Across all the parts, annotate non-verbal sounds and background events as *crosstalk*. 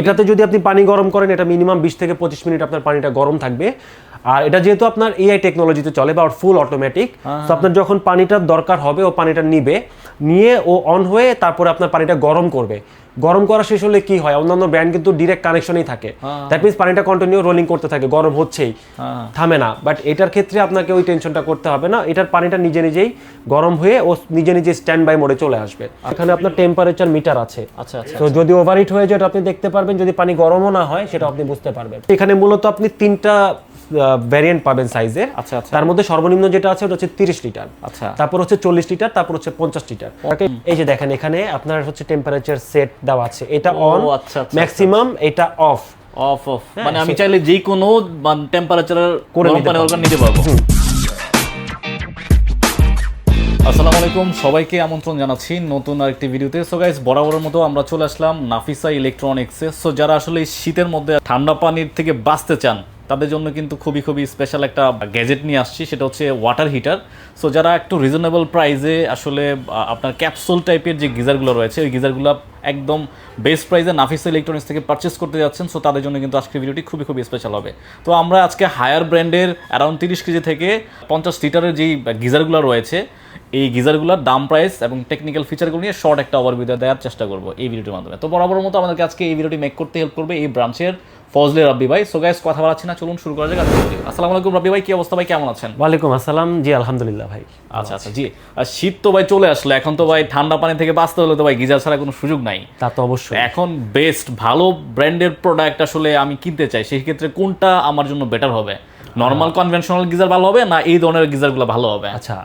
এটাতে যদি আপনি পানি গরম করেন এটা মিনিমাম বিশ থেকে পঁচিশ মিনিট আপনার পানিটা গরম থাকবে। আর এটা যেহেতু আপনার এআই টেকনোলজিতে চলে বা ফুল অটোমেটিক তো আপনার যখন পানিটার দরকার হবে ও পানিটা নিবে নিয়ে ও অন হয়ে তারপরে আপনার পানিটা গরম করবে। গরম করা শেষ হলে কি হয়? অন্যান্য ব্র্যান্ড কিন্তু ডিরেক্ট কানেকশনই থাকে। দ্যাট মিনস পানিটা কন্টিনিউ রোলিং করতে থাকে গরম হচ্ছেই। থামে না। বাট এটার ক্ষেত্রে আপনাকে ওই টেনশনটা করতে হবে না। এটার পানিটা নিজে নিজেই গরম হয়ে ও নিজে নিজে স্ট্যান্ড বাই মোডে চলে আসবে। এখানে আপনার টেম্পারেচার মিটার আছে। আচ্ছা আচ্ছা তো যদি ওভার ওভারহিট হয়ে যায় আপনি দেখতে পারবেন। যদি পানি গরমও না হয় সেটা আপনি বুঝতে পারবেন। এখানে মূলত আপনি তিনটা ভ্যারিয়েন্ট পাবেন সাইজের আচ্ছা, আচ্ছা। তার মধ্যে সর্বনিম্ন যেটা আছে ওটা হচ্ছে তিরিশ লিটার। আচ্ছা। তারপর হচ্ছে চল্লিশ লিটার তারপর হচ্ছে পঞ্চাশ লিটার। এই যে দেখেন এখানে আপনার হচ্ছে টেম্পারেচার সেট দেওয়া আছে। এটা অন আচ্ছা, আচ্ছা, ম্যাক্সিমাম এটা অফ অফ অফ মানে আমি চাইলে যে কোনো টেম্পারেচারের করে নিতে পারব। আসসালামু আলাইকুম সবাইকে আমন্ত্রণ জানাচ্ছি নতুন আরেকটি ভিডিওতে। সো গাইস বরাবরের মতো আমরা চলে আসলাম নাফিসা ইলেকট্রনিক্সে। সো যারা আসলে শীতের মধ্যে ঠান্ডা পানির থেকে বাঁচতে চান তাদের জন্য কিন্তু খুবই খুবই স্পেশাল একটা গ্যাজেট নিয়ে আসছি, সেটা হচ্ছে ওয়াটার হিটার সো যারা একটু রিজনেবল প্রাইসে আসলে আপনার ক্যাপসুল টাইপের যে গিজারগুলো রয়েছে, ওই গিজারগুলো একদম বেস্ট প্রাইসে নাফিসা ইলেকট্রনিক্স থেকে পারচেস করতে যাচ্ছেন। সো তাদের জন্য কিন্তু আজকের ভিডিওটি খুবই খুবই স্পেশাল হবে। তো, আমরা আজকে হায়ার ব্র্যান্ডের অ্যারাউন্ড তিরিশ কেজি থেকে পঞ্চাশ লিটারের যেই গিজারগুলো রয়েছে এই গিজারগুলোর দাম প্রাইস এবং টেকনিক্যাল ফিচারগুলো নিয়ে শর্ট একটা ওভারভিউ দেওয়ার চেষ্টা করব এই ভিডিওটির মাধ্যমে। তো বরাবর মতো আমাদেরকে আজকে এই ভিডিওটি মেক করতে হেল্প করবে এই ব্রাঞ্চের ফজলে রাব্বি ভাই। সো গাইস কথা বলাচ্ছি না চলুন শুরু করা যাক ভিডিও আসসালামু আলাইকুম রাব্বি ভাই কি অবস্থা ভাই? কেমন আছেন? ওয়ালাইকুম আসসালাম। জি আলহামদুলিল্লাহ ভাই আচ্ছা আচ্ছা জি। আর শীত তো ভাই চলে আসলো এখন তো ভাই ঠান্ডা পানি থেকে বাঁচতে হলে তো ভাই গিজার ছাড়া কোনো সুযোগ নাই। তা তো অবশ্যই। এখন বেস্ট ভালো ব্র্যান্ডের প্রোডাক্ট আসলে আমি কিনতে চাই সেই ক্ষেত্রে কোনটা আমার জন্য বেটার হবে? নর্মাল কনভেনশনাল গিজার ভালো হবে না এই ধরনের গিজারগুলো ভালো হবে? আচ্ছা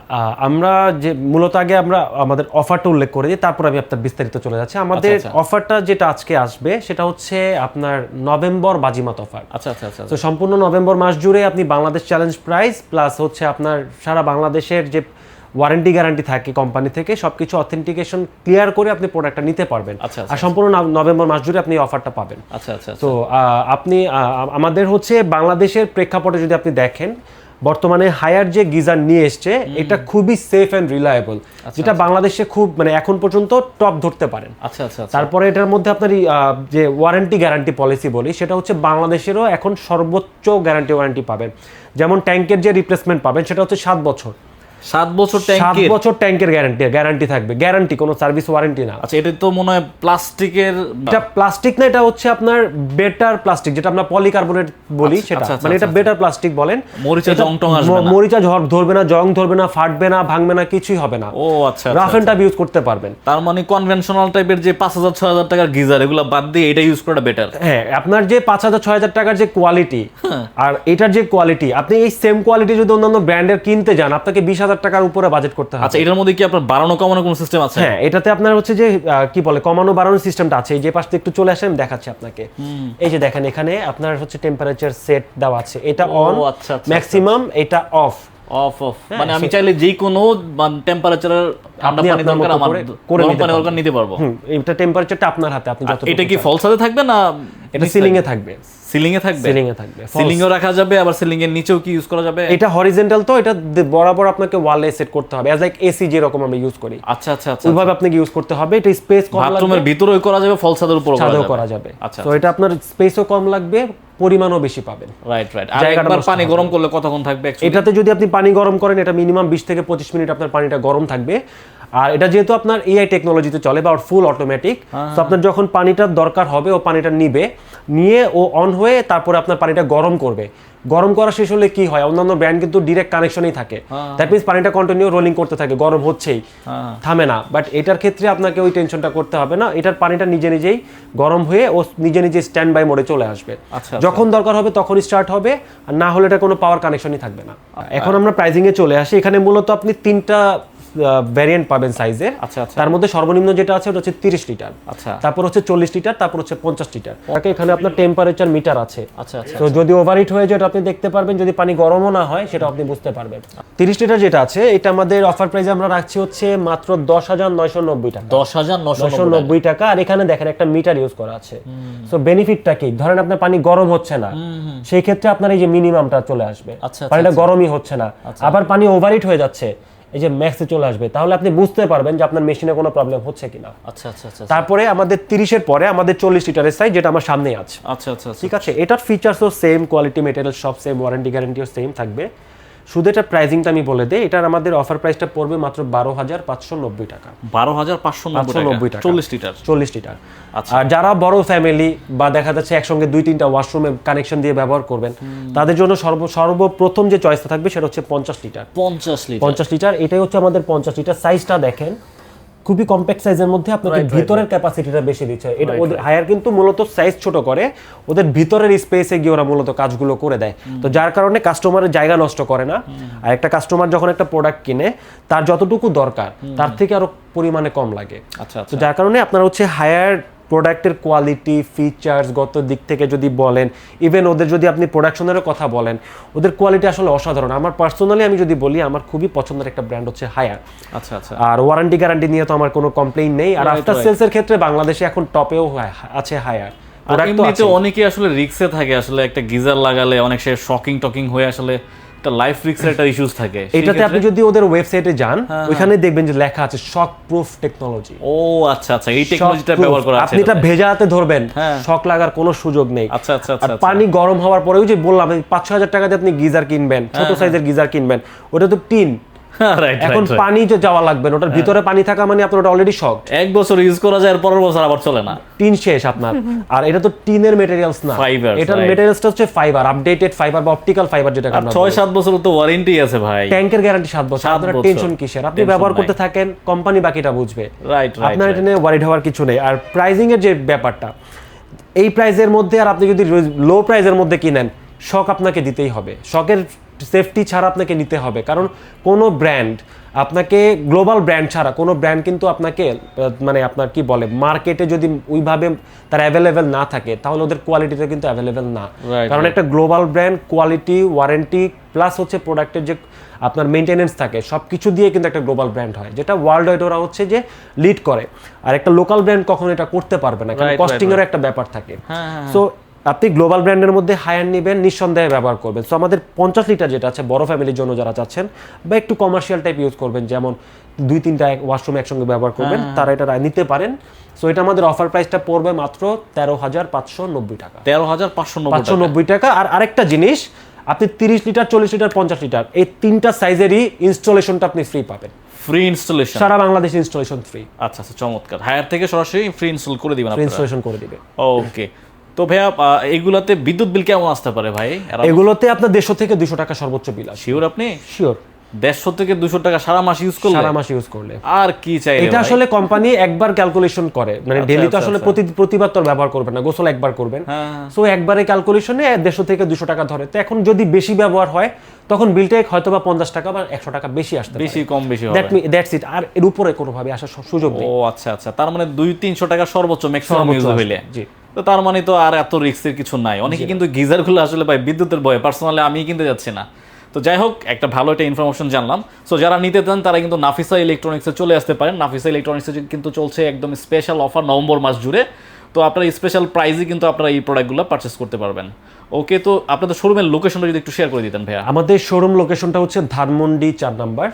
আমরা যে মূলত আগে আমরা আমাদের অফারটা উল্লেখ করে দিই তারপর আমি আপনার বিস্তারিত চলে যাচ্ছি। আমাদের আচ্ছা। অফারটা যেটা আজকে আসবে সেটা হচ্ছে আপনার নভেম্বর বাজিমাত অফার। আচ্ছা আচ্ছা আচ্ছা তো সম্পূর্ণ নভেম্বর মাস জুড়ে আপনি বাংলাদেশ চ্যালেঞ্জ প্রাইস প্লাস হচ্ছে আপনার সারা বাংলাদেশের যে ওয়ারেন্টি গ্যারান্টি থাকে কোম্পানি থেকে সবকিছু অথেন্টিকেশন ক্লিয়ার করে আপনি প্রোডাক্টটা নিতে পারবেন। আচ্ছা, আচ্ছা, আর সম্পূর্ণ নভেম্বর মাস জুড়ে আপনি অফারটা পাবেন। আচ্ছা আচ্ছা আচ্ছা। তো আপনি আমাদের হচ্ছে বাংলাদেশের প্রেক্ষাপটে যদি আপনি দেখেন বর্তমানে হায়ার যে গিজার নিয়ে এসছে এটা খুবই সেফ অ্যান্ড রিলায়েবল যেটা বাংলাদেশে খুব মানে এখন পর্যন্ত টপ ধরতে পারেন। আচ্ছা আচ্ছা আচ্ছা। তারপরে এটার মধ্যে আপনার যে ওয়ারেন্টি গ্যারান্টি পলিসি বলি সেটা হচ্ছে বাংলাদেশেরও এখন সর্বোচ্চ গ্যারান্টি ওয়ারেন্টি পাবেন। যেমন ট্যাঙ্কের যে রিপ্লেসমেন্ট পাবেন সেটা হচ্ছে সাত বছর। সাত বছর সাত বছর ট্যাঙ্কের গ্যারান্টি গ্যারান্টি থাকবে। গ্যারান্টি কোনো সার্ভিস ওয়ারেন্টি না। আচ্ছা এটা তো মনে হয় প্লাস্টিকের এটা প্লাস্টিক না এটা হচ্ছে আপনার বেটার প্লাস্টিক যেটা আমরা পলিকার্বনেট বলি আচ্ছা, সেটা। আচ্ছা, আচ্ছা, মানে এটা বেটার প্লাস্টিক বলেন। মরিচা জং টং আসবে না। মরিচা ঝড় ধরবে না জং ধরবে না ফাটবে না ভাঙবে না কিছুই হবে না। ও আচ্ছা রাফ এন্ড টাফ ইউজ করতে পারবেন। তার মানে কনভেনশনাল টাইপের যে পাঁচ হাজার ছয় হাজার টাকার গিজার এগুলো বাদ দিয়ে এটা ইউজ করাটা বেটার হ্যাঁ আপনার যে পাঁচ হাজার ছয় হাজার টাকার যে কোয়ালিটি হ্যাঁ। আর এটার যে কোয়ালিটি আপনি এই সেম কোয়ালিটি যদি অন্যান্য ব্র্যান্ডের কিনতে যান আপনাকে বিশ হাজার টাকার উপরে বাজেট করতে হবে। আচ্ছা এটার মধ্যে কি আপনার বাড়ানো কমানো কোনো সিস্টেম আছে? হ্যাঁ এটাতে আপনার হচ্ছে যে কি বলে কমানো বাড়ানোর সিস্টেমটা আছে। এই যে পাশে একটু চলে আসেন দেখাচ্ছি আপনাকে। এই যে দেখেন এখানে আপনার হচ্ছে টেম্পারেচার সেট দেওয়া আছে। এটা অন আচ্ছা, আচ্ছা, ম্যাক্সিমাম এটা অফ অফ অফ মানে আমি চাইলে যে কোনো টেম্পারেচারের ঠান্ডা আপনি পানি দরকার আমার করে- নিতে পারব। এটা টেম্পারেচারটা আপনার হাতে আপনি যত এটা কি ফল সাথে থাকবে না এটা সিলিং এ থাকবে। সিলিং এ থাকবে? সিলিং এ থাকবে সিলিং এও রাখা যাবে আবার সিলিং এর নিচেও কি ইউজ করা যাবে? এটা হরিজেন্টাল তো এটা বরাবর আপনাকে ওয়ালে সেট করতে হবে অ্যাজ লাইক এসি যেরকম আমরা ইউজ করি। আচ্ছা আচ্ছা আচ্ছা ওইভাবে আপনাকে ইউজ করতে হবে এটা স্পেস কম লাগবে। বাথরুমের ভিতরেও করা যাবে ফল ছাদের উপরও করা যাবে। আচ্ছা তো এটা আপনার স্পেসও কম লাগবে পরিমাণও বেশি পাবেন। রাইট রাইট আর একবার পানি গরম করলে কতক্ষণ থাকবে এটাতে যদি আপনি পানি গরম করেন এটা মিনিমাম বিশ থেকে পঁচিশ মিনিট আপনার পানিটা গরম থাকবে। আর এটা যেহেতু আপনার এআই টেকনোলজিতে চলে বা ফুল অটোমেটিক তো আপনার যখন পানিটার দরকার হবে ও পানিটা নিবে নিয়ে ও অন হয়ে তারপরে আপনার পানিটা গরম করবে। গরম করা শেষ হলে কি হয়? অন্যান্য ব্র্যান্ড কিন্তু ডিরেক্ট কানেকশনই থাকে। দ্যাট মিনস পানিটা কন্টিনিউ রোলিং করতে থাকে গরম হচ্ছেই। হ্যাঁ। থামে না। বাট এটার ক্ষেত্রে আপনাকে ওই টেনশনটা করতে হবে না। এটার পানিটা নিজে নিজেই গরম হয়ে ও নিজে নিজে স্ট্যান্ড বাই মোডে চলে আসবে। আচ্ছা, যখন দরকার হবে তখনই স্টার্ট হবে আর না হলে এটা কোনো পাওয়ার কানেকশনই থাকবে না। এখন আমরা প্রাইজিং এ চলে আসি। এখানে মূলত আপনি তিনটা ভ্যারিয়েন্ট পাবেন সাইজের আচ্ছা আচ্ছা। তার মধ্যে সর্বনিম্ন যেটা আছে ওটা হচ্ছে তিরিশ লিটার। আচ্ছা। তারপর হচ্ছে চল্লিশ লিটার তারপর হচ্ছে পঞ্চাশ লিটার। এখানে আপনার টেম্পারেচার মিটার আছে। আচ্ছা আচ্ছা তো যদি ওভারহিট হয়ে যায় আপনি দেখতে পারবেন। যদি পানি গরমও না হয় সেটা আপনি বুঝতে পারবেন। তিরিশ লিটার যেটা আছে এটা আমাদের অফার প্রাইসে আমরা রাখছি হচ্ছে মাত্র দশ হাজার নয়শো নব্বই টাকা। দশ হাজার নশো নব্বই টাকা। আর এখানে দেখেন একটা মিটার ইউজ করা আছে। সো বেনিফিটটা কি? ধরেন আপনার পানি গরম হচ্ছে না। সেই ক্ষেত্রে আপনার এই যে মিনিমামটা চলে আসবে। আচ্ছা, পানিটা গরমই হচ্ছে না। আবার পানি ওভারহিট হয়ে যাচ্ছে। এই যে ম্যাক্সে চলে আসবে তাহলে আপনি বুঝতে পারবেন যে আপনার মেশিনে কোনো প্রবলেম হচ্ছে কিনা। আচ্ছা আচ্ছা আচ্ছা তারপরে আমাদের তিরিশের পরে আমাদের চল্লিশ লিটারের সাইজ যেটা আমার সামনেই আছে। আচ্ছা আচ্ছা আচ্ছা ঠিক আছে? এটার ফিচার্সও সেম কোয়ালিটি মেটেরিয়াল সব সেম ওয়ারেন্টি গ্যারান্টিও সেম থাকবে। শুধু এটা প্রাইসিংটা আমি বলে দিই এটার আমাদের অফার প্রাইসটা পড়বে মাত্র বারো হাজার পাঁচশো নব্বই টাকা। বারো হাজার পাঁচশো নব্বই টাকা। চল্লিশ লিটার। চল্লিশ লিটার। আচ্ছা। আর যারা বড় ফ্যামিলি বা দেখা যাচ্ছে একসঙ্গে দুই তিনটা ওয়াশরুমে কানেকশন দিয়ে ব্যবহার করবেন তাদের জন্য সর্ব সর্বপ্রথম যে চয়েসটা থাকবে সেটা হচ্ছে পঞ্চাশ লিটার। পঞ্চাশ লিটার। পঞ্চাশ লিটার এটাই হচ্ছে আমাদের পঞ্চাশ লিটার সাইজটা দেখেন। খুবই কম্প্যাক্ট সাইজের মধ্যে আপনাকে ভিতরের ক্যাপাসিটিটা বেশি দিচ্ছে এটা ওদের হায়ার কিন্তু মূলত সাইজ ছোট করে ওদের ভিতরের স্পেসে গিয়ে ওরা মূলত কাজগুলো করে দেয়। তো যার কারণে কাস্টমারের জায়গা নষ্ট করে না। আর একটা কাস্টমার যখন একটা প্রোডাক্ট কিনে তার যতটুকু দরকার তার থেকে আরও পরিমাণে কম লাগে। আচ্ছা তো আচ্ছা। যার কারণে আপনার হচ্ছে হায়ার প্রোডাক্টের কোয়ালিটি ফিচার্স গত দিক থেকে যদি বলেন ইভেন ওদের যদি আপনি প্রোডাকশনেরও কথা বলেন ওদের কোয়ালিটি আসলে অসাধারণ। আমার পার্সোনালি আমি যদি বলি আমার খুবই পছন্দের একটা ব্র্যান্ড হচ্ছে হায়ার আচ্ছা আচ্ছা। আর ওয়ারেন্টি গ্যারান্টি নিয়ে তো আমার কোনো কমপ্লেইন নেই। আর আফটার সেলসের ক্ষেত্রে বাংলাদেশে এখন টপেও আছে হায়ার এমনিতে অনেকে আসলে রিক্সে থাকে আসলে একটা গিজার লাগালে অনেক সে শকিং টকিং হয়ে আসলে একটা লাইফ রিক্সের একটা ইস্যুস থাকে। এটাতে আপনি যদি ওদের ওয়েবসাইটে যান হ্যাঁ, ওইখানে দেখবেন যে লেখা আছে শক প্রুফ টেকনোলজি ও আচ্ছা আচ্ছা এই টেকনোলজিটা ব্যবহার করা আছে আপনি এটা এটাতে। ভেজা হাতে ধরবেন হ্যাঁ। শক লাগার কোনো সুযোগ নেই। আচ্ছা আচ্ছা আর আচ্ছা। আচ্ছা। পানি গরম হওয়ার পরে ওই যে বললাম এই পাঁচ ছ হাজার টাকা দিয়ে আপনি গিজার কিনবেন ছোট হ্যাঁ, সাইজের গিজার কিনবেন ওটা তো টিন। *laughs* এখন পানি যে যাওয়া লাগবে না ওটার ভিতরে পানি থাকা মানে আপনার ওটা অলরেডি শক এক বছর ইউজ করা যায় পরের বছর আবার চলে না। টিন শেষ আপনার। আর এটা তো টিনের মেটেরিয়ালস না। Fibers, এটার মেটেরিয়ালসটা হচ্ছে ফাইবার আপডেটেড ফাইবার বা অপটিক্যাল ফাইবার যেটা আমরা ছয় সাত বছর তো ওয়ারেন্টি আছে ভাই। ট্যাঙ্কের গ্যারান্টি সাত বছর। আপনার টেনশন কিসের? আপনি ব্যবহার করতে থাকেন কোম্পানি বাকিটা বুঝবে। রাইট রাইট আপনার এটা নিয়ে ওয়ারিড হওয়ার কিছু নেই। আর প্রাইজিং এর যে ব্যাপারটা এই প্রাইজের মধ্যে আর আপনি যদি লো প্রাইজের মধ্যে কিনেন শক আপনাকে দিতেই হবে। শকের সেফটি ছাড়া আপনাকে নিতে হবে। কারণ কোনো ব্র্যান্ড আপনাকে গ্লোবাল ব্র্যান্ড ছাড়া কোনো ব্র্যান্ড কিন্তু আপনাকে মানে আপনার কি বলে মার্কেটে যদি ওইভাবে তার অ্যাভেলেবেল না থাকে তাহলে ওদের কোয়ালিটিটা কিন্তু অ্যাভেলেবেল না। কারণ একটা global brand quality warranty plus হচ্ছে প্রোডাক্টের যে আপনার মেনটেনেন্স থাকে সব কিছু দিয়ে কিন্তু একটা গ্লোবাল ব্র্যান্ড হয় যেটা ওয়ার্ল্ড ওয়াইড ওরা হচ্ছে যে লিড করে। আর একটা লোকাল ব্র্যান্ড কখনো এটা করতে পারবে না কারণ Right, right, কস্টিং এর একটা ব্যাপার থাকে। হ্যাঁ, হ্যাঁ, সো আপনি গ্লোবাল ব্র্যান্ডের মধ্যে হায়ার নেবেন নিঃসন্দেহে ব্যবহার করবেন। সো আমাদের পঞ্চাশ লিটার যেটা আছে বড় ফ্যামিলির জন্য যারা চাচ্ছেন বা একটু কমার্শিয়াল টাইপ ইউজ করবেন যেমন দুই তিনটা ওয়াশরুম একসঙ্গে ব্যবহার করবেন হ্যাঁ, তারা এটা নিতে পারেন। সো এটা আমাদের অফার প্রাইসটা পড়বে মাত্র তেরো হাজার পাঁচশো নব্বই টাকা। তেরো হাজার পাঁচশো পাঁচশো নব্বই টাকা। আর আরেকটা জিনিস আপনি তিরিশ লিটার চল্লিশ লিটার পঞ্চাশ লিটার এই তিনটা সাইজেরই ইনস্টলেশনটা আপনি ফ্রি পাবেন। ফ্রি ইনস্টলেশন সারা বাংলাদেশ ইনস্টলেশন ফ্রি আচ্ছা আচ্ছা চমৎকার। হায়ার থেকে সরাসরি ফ্রি ইনস্টল করে দিবেন ফ্রি ইনস্টলেশন করে দিবে। ওকে তো ভাইয়া এগুলাতে বিদ্যুৎ বিল কেমন আসতে পারে ভাই? এগুলোতে আপনার দেড়শো থেকে দুশো টাকা সর্বোচ্চ বিল শিওর আপনি? শিওর দেড়শো থেকে দুশো টাকা সারা মাস ইউজ করলে? সারা মাস ইউজ করলে। আর কি চাই এটা আসলে কোম্পানি একবার ক্যালকুলেশন করে। মানে আচ্ছা, ডেলি তো আচ্ছা, আসলে আচ্ছা। প্রতি প্রতিবার তো ব্যবহার করবেন না গোসল একবার করবেন। হ্যাঁ, হ্যাঁ। সো একবারে ক্যালকুলেশনে দেড়শো থেকে দুশো টাকা ধরে। তো এখন যদি বেশি ব্যবহার হয় তখন বিলটা হয়তো বা পঞ্চাশ টাকা বা একশো টাকা বেশি আসতে বেশি কম বেশি হবে। দ্যাটস ইট আর এর উপরে কোনোভাবে আসার সুযোগ নেই। ও আচ্ছা আচ্ছা। তার মানে দুই তিনশো টাকা সর্বোচ্চ ম্যাক্সিমাম ইউজ হইলে। জি। তো তার মানে তো আর এত রিস্কের কিছু নাই। অনেকে কিন্তু গিজারগুলো আসলে ভাই বিদ্যুতের ভয়ে পার্সোনালি আমি কিনতে যাচ্ছি না। তো যাই হোক একটা ভালো একটা ইনফরমেশন জানলাম। সো যারা নিতে চান তারা কিন্তু নাফিসা ইলেকট্রনিক্সে চলে আসতে পারেন। নাফিসা ইলেকট্রনিক্সে কিন্তু চলছে একদম স্পেশাল অফার নভেম্বর মাস জুড়ে। তো আপনারা স্পেশাল প্রাইজে কিন্তু আপনারা এই প্রোডাক্টগুলো পারচেস করতে পারবেন। ওকে তো আপনাদের শোরুমের লোকেশনটা যদি একটু শেয়ার করে দিতেন ভাইয়া। আমাদের শোরুম লোকেশনটা হচ্ছে ধানমন্ডি চার নাম্বার।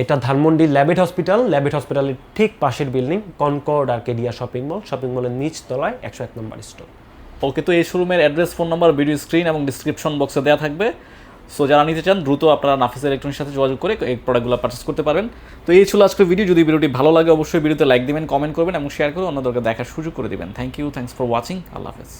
এটা ধানমন্ডি ল্যাবেট হসপিটাল। ল্যাবেট হসপিটালের ঠিক পাশের বিল্ডিং, কনকর্ড আর আর্কেডিয়া শপিং মল। শপিং মলের নিচ তলায় একশো এক নম্বর স্টোর ওকে, তো এই শোরুমের address, phone number, video screen এবং ডিসক্রিপশন বক্সে দেওয়া থাকবে। সো যারা নিতে চান, দ্রুত আপনারা নাফিস ইলেকট্রনিক্সের সাথে যোগাযোগ করে এই প্রোডাক্টগুলো পারচেস করতে পারবেন। তো এই ছিল আজকের ভিডিও যদি ভিডিওটি ভালো লাগে, অবশ্যই ভিডিওতে লাইক দিবেন কমেন্ট করবেন এবং শেয়ার করে অন্যদেরকে দেখার সুযোগ করে দিবেন। Thank you thanks for watching আল্লাহ হাফেজ।